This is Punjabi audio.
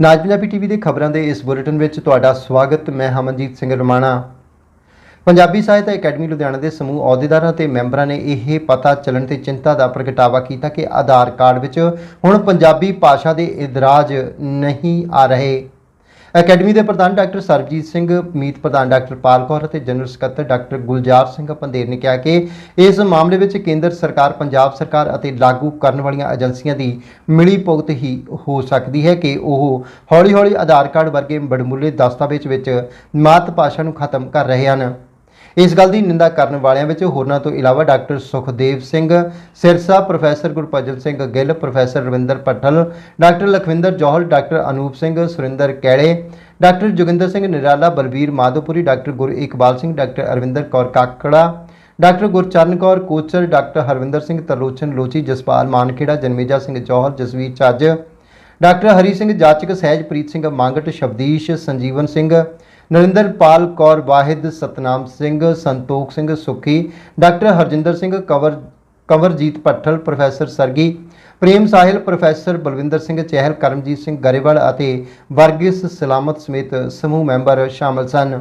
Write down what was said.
ਨਾਜ ਪੰਜਾਬੀ ਟੀਵੀ ਦੇ ਖਬਰਾਂ ਦੇ ਇਸ ਬੁਲੇਟਿਨ ਵਿੱਚ ਤੁਹਾਡਾ ਸਵਾਗਤ ਮੈਂ ਹਮਨਜੀਤ ਸਿੰਘ ਰਮਾਣਾ ਪੰਜਾਬੀ ਸਾਹਿਤ ਅਕੈਡਮੀ ਲੁਧਿਆਣਾ ਦੇ ਸਮੂਹ ਅਹੁਦੇਦਾਰਾਂ ਤੇ ਮੈਂਬਰਾਂ ਨੇ ਇਹ ਪਤਾ ਚੱਲਣ ਤੇ ਚਿੰਤਾ ਦਾ ਪ੍ਰਗਟਾਵਾ ਕੀਤਾ ਕਿ ਆਧਾਰ ਕਾਰਡ ਵਿੱਚ ਹੁਣ ਪੰਜਾਬੀ ਭਾਸ਼ਾ ਦੇ ਇਦਰਾਜ ਨਹੀਂ ਆ ਰਹੇ ਅਕੈਡਮੀ ਦੇ ਪ੍ਰਧਾਨ ਡਾਕਟਰ ਸਰਬਜੀਤ ਸਿੰਘ ਮੀਤ ਪ੍ਰਧਾਨ ਡਾਕਟਰ ਪਾਲਕੌਰ ਅਤੇ ਜਨਰਲ ਸਕੱਤਰ ਡਾਕਟਰ ਗੁਲਜਾਰ ਸਿੰਘ ਪੰਦੇਰ ਨੇ ਕਿਹਾ ਕਿ ਇਸ ਮਾਮਲੇ ਵਿੱਚ ਕੇਂਦਰ ਸਰਕਾਰ ਪੰਜਾਬ ਸਰਕਾਰ ਅਤੇ ਲਾਗੂ ਕਰਨ ਵਾਲੀਆਂ ਏਜੰਸੀਆਂ ਦੀ ਮਿਲੀ ਭੁਗਤ ਹੀ ਹੋ ਸਕਦੀ ਹੈ ਕਿ ਉਹ ਹੌਲੀ-ਹੌਲੀ ਆਧਾਰ ਕਾਰਡ ਵਰਗੇ ਬੜਮੁੱਲੇ ਦਸਤਾਵੇਜ਼ ਵਿੱਚ ਮਾਤ ਭਾਸ਼ਾ ਨੂੰ ਖਤਮ ਕਰ ਰਹੇ ਹਨ ਇਸ ਗੱਲ ਦੀ ਨਿੰਦਾ ਕਰਨ ਵਾਲਿਆਂ ਵਿੱਚ ਹੋਰਨਾਂ ਤੋਂ ਇਲਾਵਾ doctor Sukhdev Singh Sirsa professor Gurpajal Singh Gill professor Ravinder Patal doctor Lakhwinder Johal doctor Anoop Singh Surinder Kaile doctor Joginder Singh Nirala Balbir Madhopuri doctor Gur Iqbal Singh doctor Arvinder Kaur Kakra doctor Gurcharan Kaur Kochar doctor Harvinder Singh Tarlochan Lochi Jaspal Mankhera Janmeja Singh Johal Jasvir Chajj doctor Hari Singh Jachak Sahajpreet Singh Mangat Shabdeesh Sanjeevan Singh Narinderpal Kaur Wahid Satnam Singh Santokh Singh ਸੁਖੀ doctor Harjinder Singh Kanwar Kanwarjit Patthal professor Sargi Prem Sahil professor Balwinder Singh Chahal Karamjit Singh Grewal ਅਤੇ ਵਰਗਿਸ ਸਲਾਮਤ ਸਮੇਤ ਸਮੂਹ ਮੈਂਬਰ ਸ਼ਾਮਲ ਸਨ